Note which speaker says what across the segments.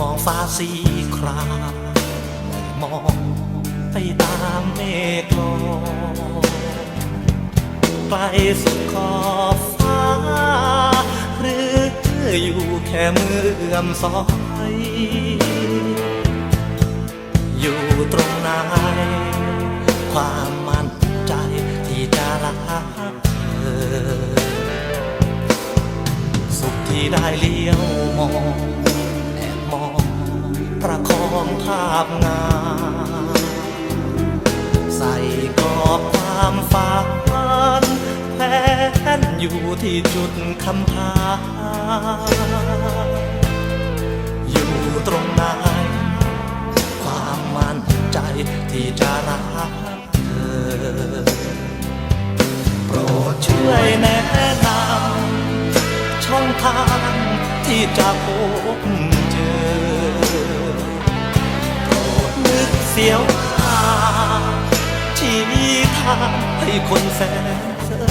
Speaker 1: มองฟ้าสี่ครามองไปตามเมฆลอยไกลสุดขอบฟ้า หรืออยู่แค่เมือมซอย อยู่ตรงไหนความมั่นใจที่จะรักเธอ สุขที่ได้เลี้ยวมอง ประคองภาพงามใส่กรอบความฝันแผนอยู่ที่จุดคำพา อยู่ตรงไหนความมั่นใจที่จะรักเธอ โปรดช่วยแนะนำช่องทางที่จะพบ สียวอาชี้ทางให้คนแสนเสอ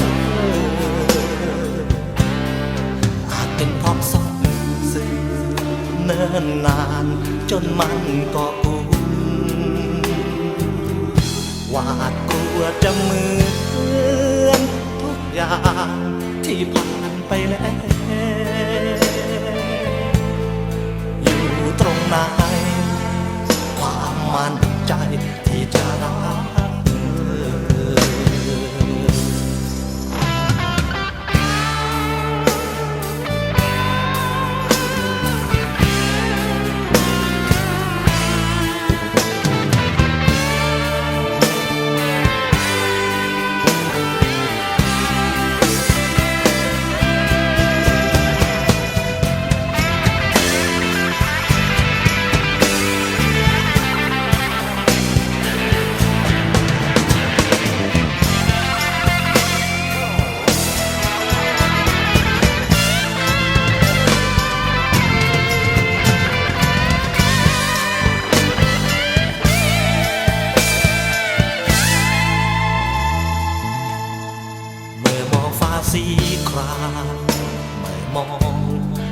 Speaker 1: อาจเป็นพราะสองสื่เนิ่นนานจนมันก็คุ้นหวาดกลัวจะเหมือนทุกอย่างที่ผ่านไปแล้ว ครามเมื่อมอง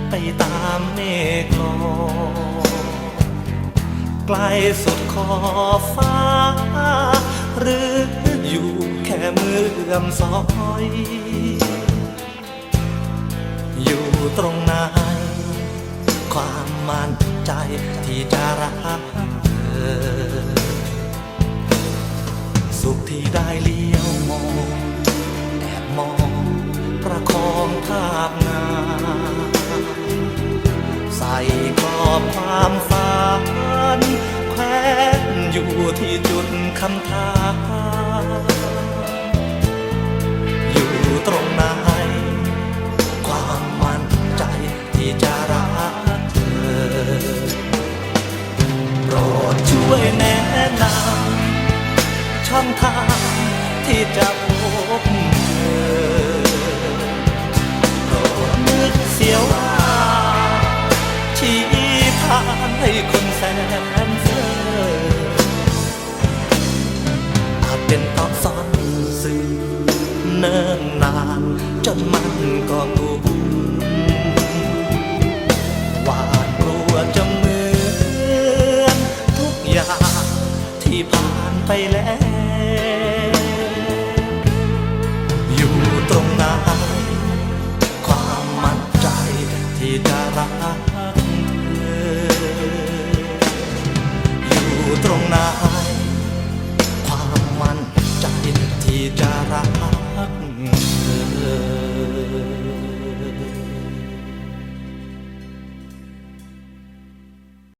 Speaker 1: ไปตามเมฆลอยไกลสุดขอบฟ้า หรืออยู่แค่เมือมซอย อยู่ตรงไหนความมั่นใจที่จะรักาพงามใส่กรอบความฝันแขวนอยู่ที่จุดคำถามอยู่ตรงไหนความมั่นใจที่จะรักเธอโปรดช่วยแนะนำช่องทางที่จะ นั้อาจเป็นเพรซ้อนสื่อเนิ่นนาน จนมันก็ถูกหวาดกลัวจะเหมือนทุกอย่างที่ผ่านไปแล้ว อยู่ตรงนั้นความมั่นใจที่จะรัก ตรงไหน